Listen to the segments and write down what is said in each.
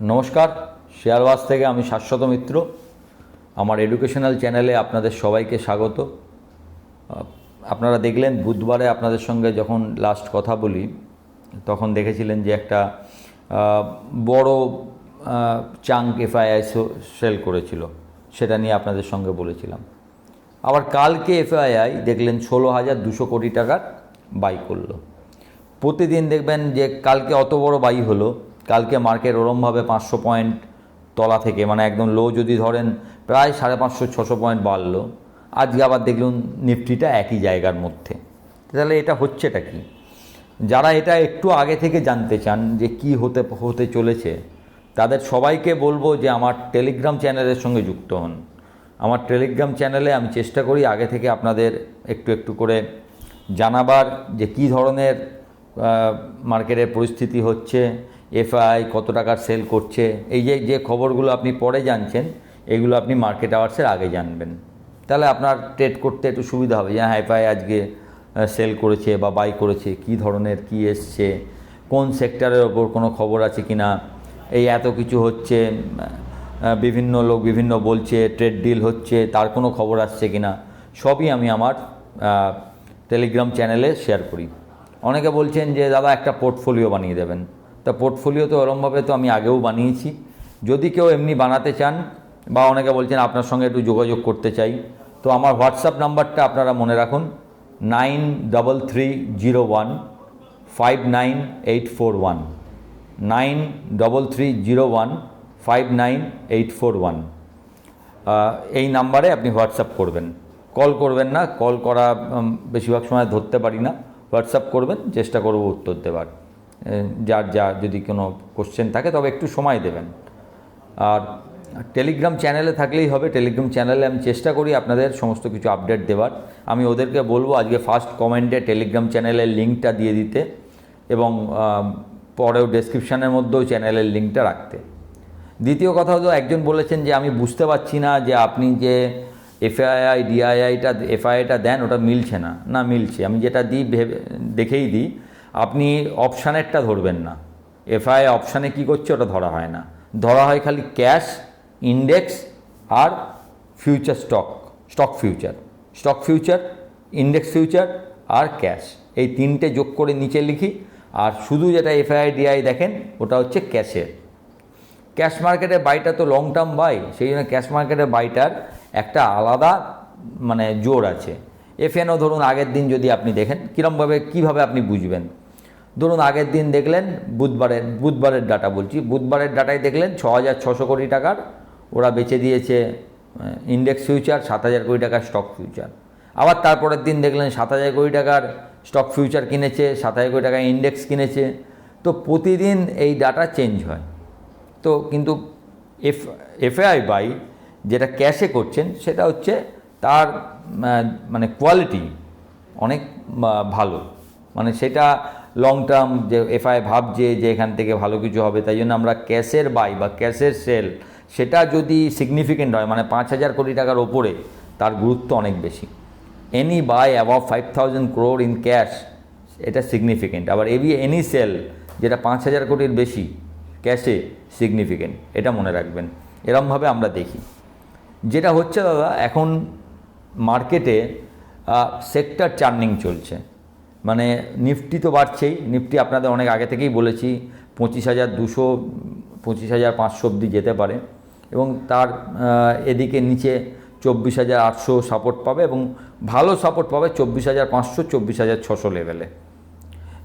নমস্কার শেয়ারবাস থেকে আমি শাশ্বত মিত্র। আমার এডুকেশনাল চ্যানেলে আপনাদের সবাইকে স্বাগত। আপনারা দেখলেন, বুধবারে আপনাদের সঙ্গে যখন লাস্ট কথা বলি, তখন দেখেছিলেন যে একটা বড় চাঙ্ক এফআইআই সেল করেছিল। সেটা নিয়ে আপনাদের সঙ্গে বলেছিলাম। আবার কালকে এফআইআই দেখলেন, ষোলো হাজার দুশো কোটি টাকার বাই করল। প্রতিদিন দেখবেন যে কালকে অত বড় বাই হলো কালকে মার্কেট ওরমভাবে পাঁচশো পয়েন্ট তলা থেকে মানে একদম লো যদি ধরেন প্রায় সাড়ে পাঁচশো, ছশো পয়েন্ট বাড়লো। আজকে আবার দেখলুন নিফটিটা একই জায়গার মধ্যে। তাহলে এটা হচ্ছেটা কি? যারা এটা একটু আগে থেকে জানতে চান যে কি হতে হতে চলেছে, তাদের সবাইকে বলব যে আমার টেলিগ্রাম চ্যানেলের সঙ্গে যুক্ত হন। আমার টেলিগ্রাম চ্যানেলে আমি চেষ্টা করি আগে থেকে আপনাদের একটু একটু করে জানাবার যে কি ধরনের মার্কেটের পরিস্থিতি হচ্ছে এফআই কত টাকার সেল করছে, এই যে যে খবরগুলো আপনি পরে জানছেন, এগুলো আপনি মার্কেট আওয়ার্সের আগে জানবেন। তাহলে আপনার ট্রেড করতে একটু সুবিধা হবে যে হ্যাঁ এফআই আজকে সেল করেছে বা বাই করেছে, কি ধরনের, কি এসছে, কোন সেক্টরের ওপর কোনো খবর আছে কি না এই এত কিছু হচ্ছে বিভিন্ন লোক বিভিন্ন বলছে, ট্রেড ডিল হচ্ছে, তার কোনো খবর আসছে কি না সবই আমি আমার টেলিগ্রাম চ্যানেলে শেয়ার করি। অনেকে বলছেন যে, দাদা, একটা পোর্টফোলিও বানিয়ে দেবেন। তা পোর্টফোলিও তো ওরমভাবে তো আমি আগেও বানিয়েছি। যদি কেউ এমনি বানাতে চান বা অনেকে বলছেন আপনার সঙ্গে একটু যোগাযোগ করতে চাই, তো আমার হোয়াটসঅ্যাপ নাম্বারটা আপনারা মনে রাখুন, nine double three zero one five nine eight four one. Nine double three zero one five nine eight four one. এই নাম্বারে আপনি হোয়াটসঅ্যাপ করবেন। কল করবেন না, কল করা বেশিরভাগ সময় ধরতে পারি না। হোয়াটসঅ্যাপ করবেন, চেষ্টা করব উত্তর দেওয়ার যার যা যদি কোনো কোশ্চেন থাকে, তবে একটু সময় দেবেন। আর টেলিগ্রাম চ্যানেলে থাকলেই হবে। টেলিগ্রাম চ্যানেলে আমি চেষ্টা করি আপনাদের সমস্ত কিছু আপডেট দেওয়ার। আমি ওদেরকে বলব, আজকে ফার্স্ট কমেন্টে টেলিগ্রাম চ্যানেলের লিঙ্কটা দিয়ে দিতে এবং পরেও ডেসক্রিপশানের মধ্যেও চ্যানেলের লিঙ্কটা রাখতে। দ্বিতীয় কথা হলো, একজন বলেছেন যে, আমি বুঝতে পারছি না যে আপনি যে এফআইআই ডিআইআইটা এফআইআইটা দেন, ওটা মিলছে না। না, মিলছে। আমি যেটা দিই, ভেবে, দেখেই দিই। আপনি অপশানেরটা ধরবেন না। এফআইআই অপশানে কী করছে ওটা ধরা হয় না। ধরা হয় খালি ক্যাশ ইন্ডেক্স আর future stock stock future stock future index future আর ক্যাশ এই তিনটে যোগ করে নিচে লিখি। আর শুধু যেটা এফআইআই ডিআই দেখেন, ওটা হচ্ছে ক্যাশের ক্যাশ মার্কেটের বাইটা তো লং টার্ম বাই সেই জন্য ক্যাশ মার্কেটের বাইটার একটা আলাদা মানে জোর আছে। এফএনও ধরুন আগের দিন যদি আপনি দেখেন, কীরমভাবে, কীভাবে আপনি বুঝবেন? ধরুন আগের দিন দেখলেন বুধবারের বুধবারের ডাটা বলছি, বুধবারের ডাটায় দেখলেন ছ হাজার ছশো কোটি টাকার, ওরা বেচে দিয়েছে ইন্ডেক্স ফিউচার সাত হাজার কোটি টাকার স্টক ফিউচার আবার তারপরের দিন দেখলেন সাত হাজার কোটি টাকার স্টক ফিউচার কিনেছে সাত হাজার কোটি টাকার ইন্ডেক্স কিনেছে। তো প্রতিদিন এই ডাটা চেঞ্জ হয়। তো কিন্তু এফ এফআই বাই যেটা ক্যাশে করছেন, সেটা হচ্ছে তার মানে কোয়ালিটি অনেক ভালো। মানে সেটা লং টার্ম যে এফআই ভাবছে যে এখান থেকে ভালো কিছু হবে, তাই জন্য আমরা ক্যাশের বাই বা ক্যাশের সেল সেটা যদি সিগনিফিকেন্ট হয় মানে পাঁচ হাজার কোটি টাকার ওপরে, তার গুরুত্ব অনেক বেশি। Any buy above five thousand crore in cash এটা সিগনিফিকেন্ট আবার এবি এনি সেল যেটা পাঁচ হাজার কোটির বেশি ক্যাশে সিগনিফিকেন্ট এটা মনে রাখবেন। এরমভাবে আমরা দেখি। যেটা হচ্ছে দাদা, এখন মার্কেটে সেক্টর চার্নিং চলছে। মানে নিফটি তো বাড়ছেই। নিফটি আপনাদের অনেক আগে থেকেই বলেছি, পঁচিশ হাজার দুশো, পঁচিশ হাজার পাঁচশো অব্দি যেতে পারে এবং তার এদিকে নিচে চব্বিশ হাজার আটশো সাপোর্ট পাবে এবং ভালো সাপোর্ট পাবে চব্বিশ হাজার পাঁচশো, চব্বিশ হাজার ছশো লেভেলে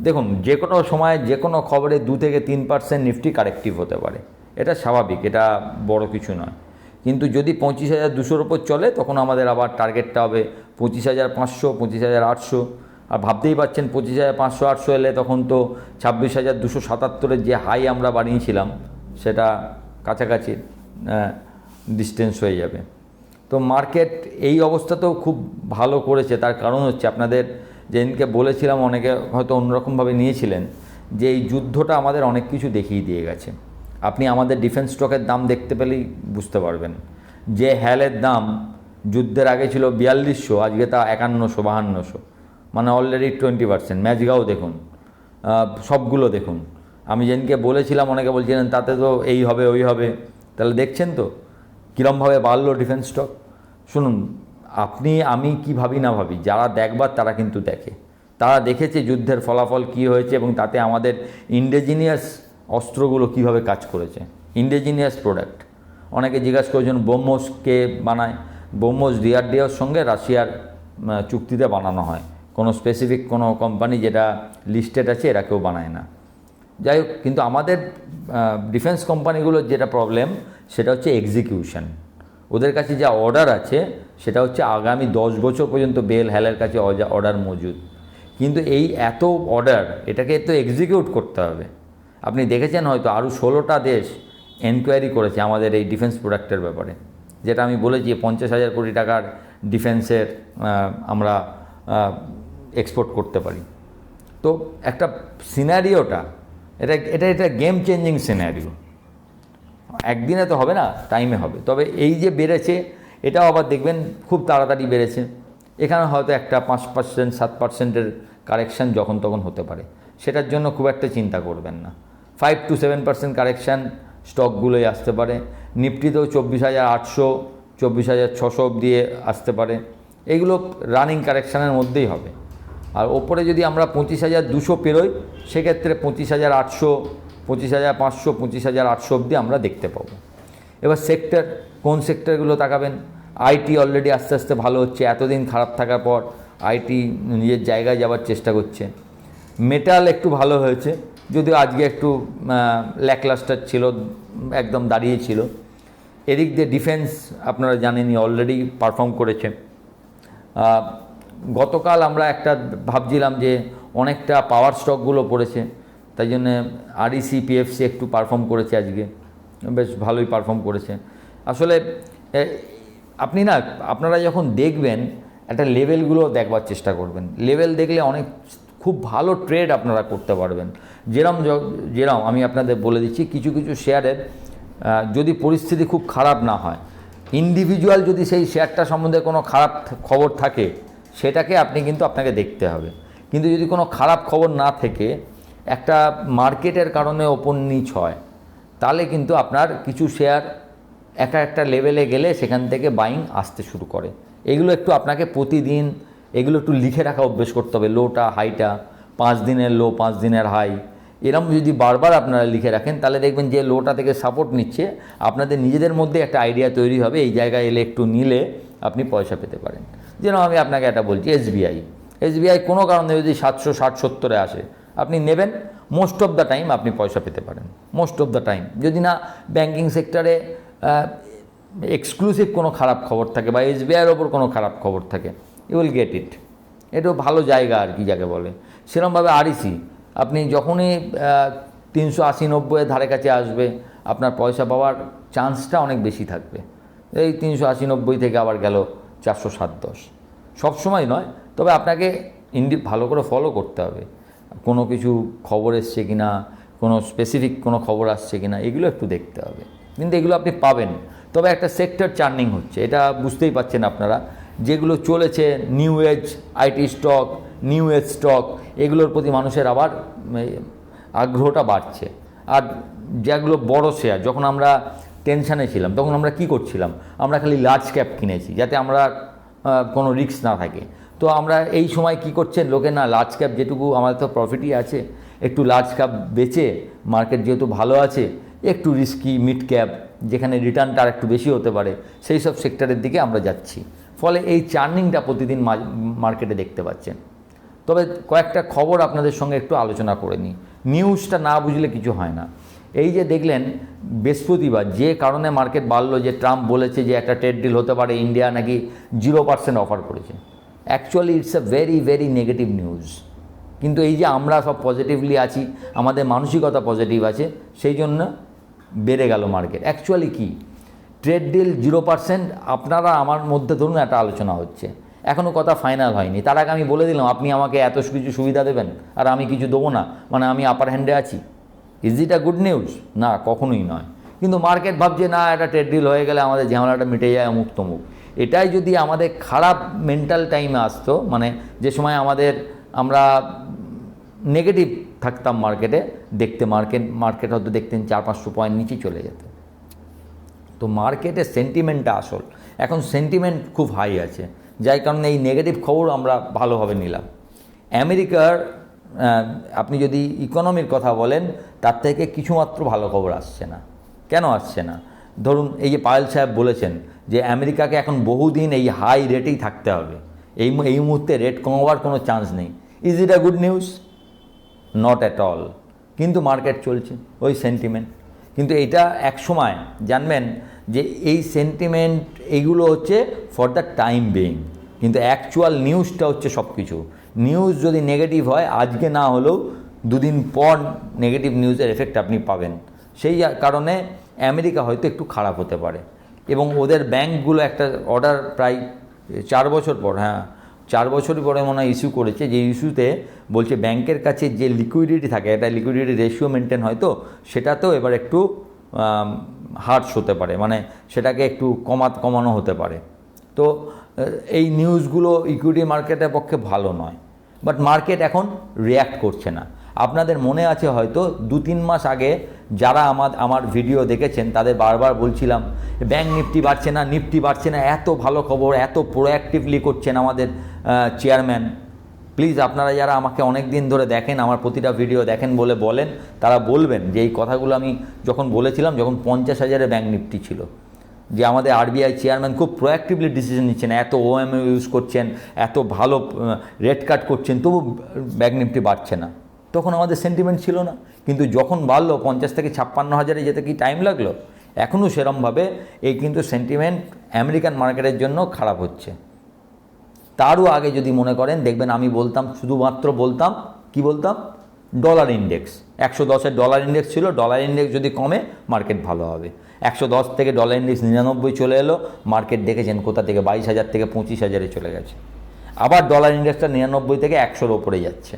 দেখুন যে কোনো সময় যে কোনো খবরে দু থেকে তিন পার্সেন্ট নিফটি কারেক্টিভ হতে পারে। এটা স্বাভাবিক, এটা বড় কিছু নয়। কিন্তু যদি পঁচিশ হাজার দুশোর ওপর চলে, তখন আমাদের আবার টার্গেটটা হবে পঁচিশ হাজার পাঁচশো, পঁচিশ হাজার আটশো। আর ভাবতেই পারছেন পঁচিশ হাজার পাঁচশো, আটশো এলে তখন তো ছাব্বিশ হাজার দুশো সাতাত্তরের যে হাই আমরা বানিয়েছিলাম, সেটা কাছাকাছি ডিস্টেন্স হয়ে যাবে। তো মার্কেট এই অবস্থাতেও খুব ভালো করেছে। তার কারণ হচ্ছে আপনাদের যেদিনকে বলেছিলাম, অনেকে হয়তো অন্যরকমভাবে নিয়েছিলেন, যে এই যুদ্ধটা আমাদের অনেক কিছু দেখিয়ে দিয়ে গেছে। আপনি আমাদের ডিফেন্স স্টকের দাম দেখতে পেলেই বুঝতে পারবেন। যে হ্যালের দাম যুদ্ধের আগে ছিল বিয়াল্লিশশো, আজকে তা একান্নশো, বাহান্নশো। মানে অলরেডি টোয়েন্টি পার্সেন্ট ম্যাচগাও দেখুন। সবগুলো দেখুন। আমি যেদিনকে বলেছিলাম, অনেকে বলছিলেন, তাতে তো এই হবে, ওই হবে। তাহলে দেখছেন তো কীরমভাবে বাড়লো ডিফেন্স স্টক শুনুন, আপনি, আমি কি ভাবি না ভাবি, যারা দেখবার তারা কিন্তু দেখে। তারা দেখেছে যুদ্ধের ফলাফল কি হয়েছে এবং তাতে আমাদের ইন্ডিজিনিয়াস অস্ত্রগুলো কীভাবে কাজ করেছে। ইন্ডিজিনিয়াস প্রোডাক্ট অনেকে জিজ্ঞাসা করেছেন ব্রহ্মোস কে বানায় ব্রহ্মোস ডিআরডিওর সঙ্গে রাশিয়ার চুক্তিতে বানানো হয়। কোনো স্পেসিফিক কোনো কোম্পানি যেটা লিস্টেড আছে, এরা কেউ বানায় না। যাই হোক, কিন্তু আমাদের ডিফেন্স কোম্পানিগুলোর যেটা প্রবলেম সেটা হচ্ছে এক্সিকিউশন ওদের কাছে যা অর্ডার আছে, সেটা হচ্ছে আগামী দশ বছর পর্যন্ত বেল হ্যালের কাছে অর্ডার মজুদ। কিন্তু এই এত অর্ডার এটাকে তো এক্সিকিউট করতে হবে। আপনি দেখেছেন হয়তো আরও ষোলোটা দেশ এনকোয়ারি করেছে আমাদের এই ডিফেন্স প্রোডাক্টের ব্যাপারে। যেটা আমি বলেছি, পঞ্চাশ হাজার কোটি টাকার ডিফেন্সের আমরা এক্সপোর্ট করতে পারি। তো একটা সিনারিওটা এটা এটা এটা গেম চেঞ্জিং সিনারিও একদিনে তো হবে না টাইমে হবে। তবে এই যে বেড়েছে, এটাও আবার দেখবেন খুব তাড়াতাড়ি বেড়েছে। এখানে হয়তো একটা পাঁচ পার্সেন্ট সাত পার্সেন্টের কারেকশান যখন তখন হতে পারে। সেটার জন্য খুব একটা চিন্তা করবেন না। Five two seven percent correction স্টকগুলোই আসতে পারে। নিফটিতেও চব্বিশ হাজার আটশো, চব্বিশ হাজার ছশো অবধি আসতে পারে। এগুলো রানিং কারেকশানের মধ্যেই হবে। আর ওপরে যদি আমরা পঁচিশ হাজার দুশো পেরোই, সেক্ষেত্রে পঁচিশ হাজার আটশো, পঁচিশ হাজার পাঁচশো, পঁচিশ হাজার আটশো অবধি আমরা দেখতে পাবো। এবার সেক্টর, কোন সেক্টরগুলো তাকাবেন? আইটি অলরেডি আস্তে আস্তে ভালো হচ্ছে, এতদিন খারাপ থাকার পর আইটি নিজের জায়গায় যাওয়ার চেষ্টা করছে। মেটাল একটু ভালো হয়েছে, যদিও আজকে একটু ল্যাকলাস্টার ছিল, একদম দাঁড়িয়ে ছিল। এদিক দিয়ে ডিফেন্স আপনারা জানেনই, অলরেডি পারফর্ম করেছে। গতকাল আমরা একটা ভাবছিলাম যে অনেকটা পাওয়ার স্টকগুলো পড়েছে, তাই জন্য আরইসি পিএফসি একটু পারফর্ম করেছে আজকে। বেশ ভালোই পারফর্ম করেছে। আসলে আপনি না, আপনারা যখন দেখবেন, একটা লেভেলগুলো দেখবার চেষ্টা করবেন। লেভেল দেখলে অনেক, খুব ভালো ট্রেড আপনারা করতে পারবেন। যেরম যেরম আমি আপনাদের বলে দিচ্ছি, কিছু কিছু শেয়ারের যদি পরিস্থিতি খুব খারাপ না হয় ইন্ডিভিজুয়াল যদি সেই শেয়ারটা সম্বন্ধে কোনো খারাপ খবর থাকে সেটাকে আপনি কিন্তু আপনাকে দেখতে হবে। কিন্তু যদি কোনো খারাপ খবর না থেকে একটা মার্কেটের কারণে ওপর নিচ হয়, তাহলে কিন্তু আপনার কিছু শেয়ার একা একটা লেভেলে গেলে সেখান থেকে বাইং আসতে শুরু করে। এগুলো একটু আপনাকে প্রতিদিন এগুলো একটু লিখে রাখা অভ্যেস করতে হবে। লোটা হাইটা পাঁচ দিনের লো পাঁচ দিনের হাই এরম যদি বারবার আপনারা লিখে রাখেন, তাহলে দেখবেন যে লোটা থেকে সাপোর্ট নিচ্ছে। আপনাদের নিজেদের মধ্যে একটা আইডিয়া তৈরি হবে। এই জায়গায় এলে একটু নিলে আপনি পয়সা পেতে পারেন। যেন আমি আপনাকে এটা বলছি এসবিআই এসবিআই কোনো কারণে যদি সাতশো ষাট সত্তরে আসে, আপনি নেবেন মোস্ট অফ দ্য টাইম আপনি পয়সা পেতে পারেন। মোস্ট অফ দ্য টাইম যদি না ব্যাঙ্কিং সেক্টরে এক্সক্লুসিভ কোনো খারাপ খবর থাকে বা এসবিআইয়ের ওপর কোনো খারাপ খবর থাকে ইউ উইল গেট ইট এটাও ভালো জায়গা আর কি যাকে বলে। সেরমভাবে আরইসি আপনি যখনই তিনশো আশি নব্বইয়ের ধারে কাছে আসবে, আপনার পয়সা পাওয়ার চান্সটা অনেক বেশি থাকবে। এই তিনশো আশি নব্বই থেকে আবার গেল চারশো সাত দশ। সবসময় নয়, তবে আপনাকে ইন্ডি ভালো করে ফলো করতে হবে। কোনো কিছু খবর এসছে কি না কোনো স্পেসিফিক কোনো খবর আসছে কি না এগুলো একটু দেখতে হবে। কিন্তু এগুলো আপনি পাবেন। তবে একটা সেক্টর চার্নিং হচ্ছে, এটা বুঝতেই পাচ্ছেন আপনারা। যেগুলো চলেছে new age IT stock new age stock এগুলোর প্রতি মানুষের আবার আগ্রহটা বাড়ছে। আর যেগুলো বড় শেয়ার যখন আমরা টেনশানে ছিলাম। তখন আমরা কি করছিলাম? আমরা খালি লার্জ ক্যাপ কিনেছি, যাতে আমরা কোনো রিস্ক না থাকে। তো আমরা এই সময় কি করছেন? লোকে না লার্জ ক্যাপ যেটুকু আমাদের তো প্রফিটই আছে, একটু লার্জ ক্যাপ বেচে মার্কেট যেহেতু ভালো আছে, একটু রিস্কি মিড ক্যাপ যেখানে রিটার্নটা আর একটু বেশি হতে পারে, সেই সব সেক্টরের দিকে আমরা যাচ্ছি। ফলে এই চার্নিংটা প্রতিদিন মার্কেটে দেখতে পাচ্ছেন। তবে কয়েকটা খবর আপনাদের সঙ্গে একটু আলোচনা করে নিই। নিউজটা না বুঝলে কিছু হয় না। এই যে দেখলেন, বৃহস্পতিবার যে কারণে মার্কেট বাড়লো যে ট্রাম্প বলেছে যে একটা ট্রেড ডিল হতে পারে ইন্ডিয়া নাকি জিরো পার্সেন্ট অফার করেছে। Actually it's a very very negative news কিন্তু এই যে আমরা সব পজিটিভলি আছি, আমাদের মানসিকতা পজিটিভ আছে, সেই জন্য বেড়ে গেল মার্কেট অ্যাকচুয়ালি কি? ট্রেড ডিল জিরো পার্সেন্ট আপনারা আমার মধ্যে ধরুন একটা আলোচনা হচ্ছে। এখনও কথা ফাইনাল হয়নি। তার আগে আমি বলে দিলাম, আপনি আমাকে এত কিছু সুবিধা দেবেন, আর আমি কিছু দেবো না। মানে আমি আপার হ্যান্ডে আছি। Is it a good news না, কখনোই নয়। কিন্তু মার্কেট ভাবছে, না একটা ট্রেড ডিল হয়ে গেলে আমাদের ঝামেলাটা মিটে যায় অমুক তমুক। এটাই যদি আমাদের খারাপ মেন্টাল টাইমে আসতো মানে যে সময় আমাদের আমরা নেগেটিভ থাকতাম মার্কেটে দেখতে মার্কেট মার্কেট হয়তো দেখতেন চার পাঁচশো পয়েন্ট নিচে চলে যেত। তো মার্কেটের সেন্টিমেন্টটা আসল। এখন সেন্টিমেন্ট খুব হাই আছে। যার কারণে এই নেগেটিভ খবর আমরা ভালোভাবে নিলাম। আমেরিকার আপনি যদি ইকোনমির কথা বলেন, তার থেকে কিছুমাত্র ভালো খবর আসছে না। কেন আসছে না? ধরুন, এই যে পায়েল সাহেব বলেছেন যে আমেরিকাকে এখন বহুদিন এই হাই রেটেই থাকতে হবে। এই এই মুহূর্তে রেট কমাবার কোনো চান্স নেই। Is it a good news not at all কিন্তু মার্কেট চলছে, ওই সেন্টিমেন্ট কিন্তু এটা এক সময়, জানবেন যে এই সেন্টিমেন্ট এইগুলো হচ্ছে ফর দ্য টাইম বিং কিন্তু অ্যাকচুয়াল নিউজটা হচ্ছে সব কিছু নিউজ যদি নেগেটিভ হয়, আজকে না হলেও দুদিন পর নেগেটিভ নিউজের এফেক্ট আপনি পাবেন। সেই কারণে আমেরিকা হয়তো একটু খারাপ হতে পারে। এবং ওদের ব্যাংকগুলো একটা অর্ডার প্রায় চার বছর পর হ্যাঁ চার বছর পরে মনে হয় ইস্যু করেছে। যে ইস্যুতে বলছে ব্যাংকের কাছে যে লিকুইডিটি থাকে, একটা লিকুইডিটি রেশিও মেনটেন হয় তো, সেটাতেও এবার একটু হার্টস হতে পারে। মানে সেটাকে একটু কমা, কমানো হতে পারে। তো এই নিউজগুলো ইকুইটি মার্কেটের পক্ষে ভালো নয়। বাট মার্কেট এখন রিয়্যাক্ট করছে না। আপনাদের মনে আছে হয়তো দু তিন মাস আগে যারা আমার আমার ভিডিও দেখেছেন, তাদের বারবার বলছিলাম, ব্যাংক নিফটি বাড়ছে না, নিফটি বাড়ছে না, এত ভালো খবর, এত প্রোঅ্যাক্টিভলি করছেন আমাদের চেয়ারম্যান প্লিজ আপনারা যারা আমাকে অনেক দিন ধরে দেখেন, আমার প্রতিটা ভিডিও দেখেন বলে বলেন, তারা বলবেন যে এই কথাগুলো আমি যখন বলেছিলাম, যখন পঞ্চাশ হাজারে ব্যাংক নিফটি ছিল। যে আমাদের আরবিআই চেয়ারম্যান খুব প্রোয়াক্টিভলি ডিসিশন নিচ্ছেন, এত ওএমএ ইউজ করছেন, এত ভালো রেট কাট করছেন, তবু ব্যাংক নিফটি বাড়ছে না। তখন আমাদের সেন্টিমেন্ট ছিল না। কিন্তু যখন বাড়লো, পঞ্চাশ থেকে ছাপ্পান্ন হাজারে যেতে কি টাইম লাগল? এখনও সেরমভাবে এই কিন্তু সেন্টিমেন্ট আমেরিকান মার্কেটের জন্য খারাপ হচ্ছে। তারও আগে যদি মনে করেন, দেখবেন আমি বলতাম, শুধুমাত্র বলতাম, কি বলতাম? ডলার ইন্ডেক্স একশো দশের ডলার ইন্ডেক্স ছিল ডলার ইন্ডেক্স যদি কমে মার্কেট ভালো হবে। একশো দশ থেকে ডলার ইন্ডেক্স নিরানব্বই চলে এলো মার্কেট দেখেছেন কোথা থেকে? বাইশ হাজার থেকে পঁচিশ হাজারে চলে গেছে। আবার ডলার ইন্ডেক্সটা নিরানব্বই থেকে একশোর ওপরে যাচ্ছে।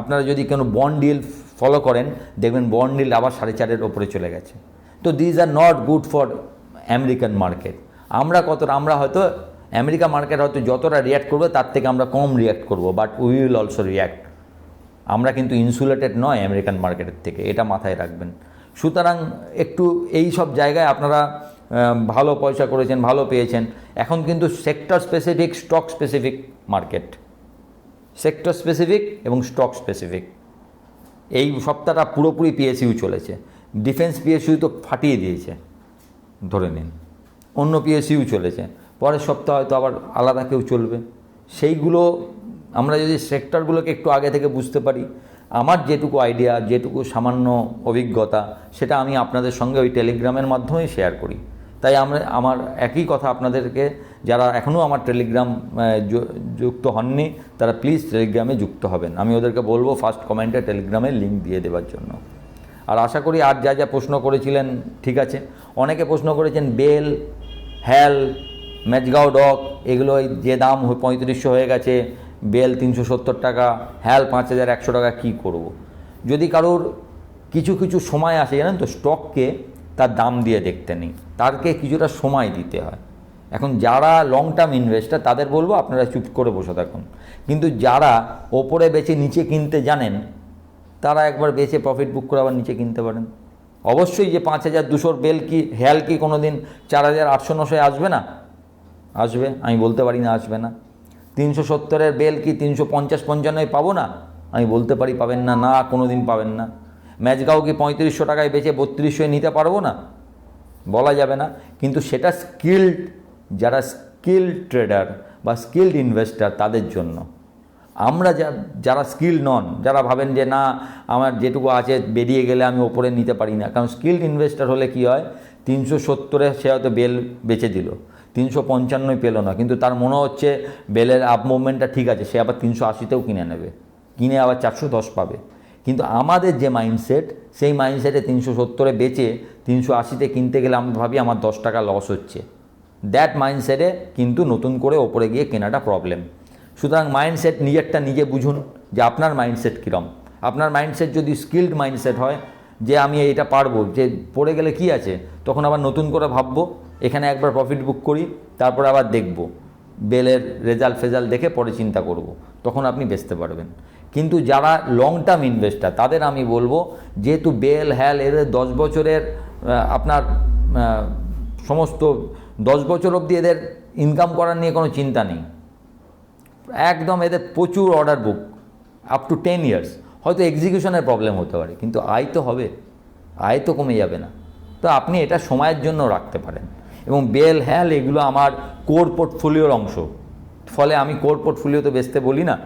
আপনারা যদি কোনো বন্ড ডিল ফলো করেন, দেখবেন বন্ড ডিল আবার সাড়ে চারের ওপরে চলে গেছে। তো these are not good for American market আমরা কতটা আমরা হয়তো আমেরিকা মার্কেট হয়তো যতটা রিয়াক্ট করবে, তার থেকে আমরা কম রিয়াক্ট করব but we will also react আমরা কিন্তু ইনসুলেটেড নয় আমেরিকান মার্কেটের থেকে, এটা মাথায় রাখবেন। সুতরাং একটু এই সব জায়গায় আপনারা ভালো পয়সা করেছেন, ভালো পেয়েছেন। এখন কিন্তু sector specific stock specific market sector specific এবং স্টক স্পেসিফিক এই সপ্তাহটা পুরোপুরি পিএসইউ চলেছে। ডিফেন্স পিএসইউ তো ফাটিয়ে দিয়েছে, ধরে নিন। অন্য পিএসইউ চলেছে। পরের সপ্তাহ হয়তো আবার আলাদা কেউ চলবে। সেইগুলো আমরা যদি সেক্টরগুলোকে একটু আগে থেকে বুঝতে পারি, আমার যেটুকু আইডিয়া যেটুকু সামান্য অভিজ্ঞতা, সেটা আমি আপনাদের সঙ্গে ওই টেলিগ্রামের মাধ্যমেই শেয়ার করি। তাই আমরা, আমার একই কথা আপনাদেরকে, যারা এখনও আমার টেলিগ্রাম যুক্ত হননি, তারা প্লিজ টেলিগ্রামে যুক্ত হবেন। আমি ওদেরকে বলব ফার্স্ট কমেন্টে টেলিগ্রামে লিঙ্ক দিয়ে দেওয়ার জন্য। আর আশা করি আর যা যা প্রশ্ন করেছিলেন, ঠিক আছে। অনেকে প্রশ্ন করেছেন, বেল হ্যাল ম্যাচগাঁও ডক, এগুলো যে দাম পঁয়ত্রিশশো হয়ে গেছে বেল তিনশো সত্তর টাকা, হ্যাল পাঁচ হাজার একশো টাকা, কী করব। যদি কারোর কিছু কিছু সময় আসে, জানেন তো, স্টককে তার দাম দিয়ে দেখতে নেই, তারকে কিছুটা সময় দিতে হয়। এখন যারা লং টার্ম ইনভেস্টার তাদের বলব আপনারা চুপ করে বসে থাকুন। কিন্তু যারা ওপরে বেচে নিচে কিনতে জানেন, তারা একবার বেচে প্রফিট বুক করে আবার নিচে কিনতে পারেন। অবশ্যই যে পাঁচ হাজার দুশোর বেল কি, হেয়াল কি কোনো দিন চার হাজার আটশো নশোয় আসবে না? আসবে, আমি বলতে পারি না আসবে না। তিনশো সত্তরের বেল কি তিনশো পঞ্চাশ পঞ্চান্নয় পাবো না? আমি বলতে পারি পাবেন না না কোনো দিন পাবেন না। ম্যাচগাঁও কি পঁয়ত্রিশশো টাকায় বেচে বত্রিশশোয় নিতে পারব না? বলা যাবে না। কিন্তু সেটা স্কিল্ড যারা স্কিল্ড ট্রেডার বা স্কিল্ড ইনভেস্টার তাদের জন্য। আমরা যা, যারা স্কিল নন, যারা ভাবেন যে না, আমার যেটুকু আছে বেরিয়ে গেলে আমি ওপরে নিতে পারি না। কারণ স্কিল্ড ইনভেস্টার হলে কি হয়? তিনশো সত্তরে সে হয়তো বেল বেচে দিল। তিনশো পঞ্চান্নই পেল না, কিন্তু তার মনে হচ্ছে বেলের আপ মুভমেন্টটা ঠিক আছে, সে আবার তিনশো আশিতেও কিনে নেবে। কিনে আবার চারশো দশ পাবে। কিন্তু আমাদের যে মাইন্ডসেট সেই মাইন্ডসেটে তিনশো সত্তরে বেচে তিনশো আশিতে কিনতে গেলে আমি ভাবি আমার দশ টাকা লস হচ্ছে। দ্যাট মাইন্ডসেটে কিন্তু নতুন করে ওপরে গিয়ে কেনাটা প্রবলেম সুতরাং মাইন্ডসেট নিজেরটা নিজে বুঝুন যে আপনার মাইন্ডসেট কীরম। আপনার মাইন্ডসেট যদি স্কিল্ড মাইন্ডসেট হয়, যে আমি এটা পারব, যে পড়ে গেলে কি আছে, তখন আবার নতুন করে ভাববো এখানে একবার প্রফিট বুক করি, তারপর আবার দেখব। বেলের রেজাল্ট ফেজাল্ট দেখে পরে চিন্তা করব। তখন আপনি বেচতে পারবেন। কিন্তু যারা লং টার্ম ইনভেস্টার তাদের আমি বলব, যেহেতু বেল, হ্যাল এদের দশ বছরের আপনার সমস্ত দশ বছর অবধি এদের ইনকাম করার নিয়ে কোনো চিন্তা নেই। একদম এদের প্রচুর order book up to ten years হয়তো এক্সিকিউশনের প্রবলেম হতে পারে, কিন্তু আয় তো হবে। আয় তো কমে যাবে না। তো আপনি এটা সময়ের জন্য রাখতে পারেন। এবং বেল, হ্যাল এগুলো আমার কোর পোর্টফোলিওর অংশ। ফলে আমি কোর পোর্টফোলিও তো বেচতে বলি না।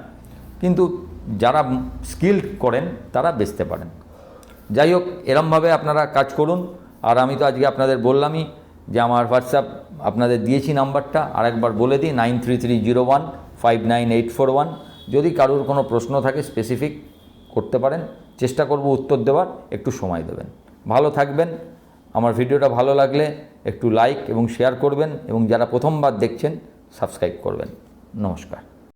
কিন্তু যারা স্কিল করেন, তারা বেচতে পারেন। যাই হোক, এরমভাবে আপনারা কাজ করুন। আর আমি তো আজকে আপনাদের বললামই যে আমার হোয়াটসঅ্যাপ, আপনাদের দিয়েছি নাম্বারটা। আরেকবার বলে দিই, nine three three zero one, five nine eight four one. যদি কারোর কোনো প্রশ্ন থাকে স্পেসিফিক করতে পারেন, চেষ্টা করব উত্তর দেওয়ার, একটু সময় দেবেন। ভালো থাকবেন। আমার ভিডিওটা ভালো লাগলে একটু লাইক এবং শেয়ার করবেন এবং যারা প্রথমবার দেখছেন সাবস্ক্রাইব করবেন। নমস্কার।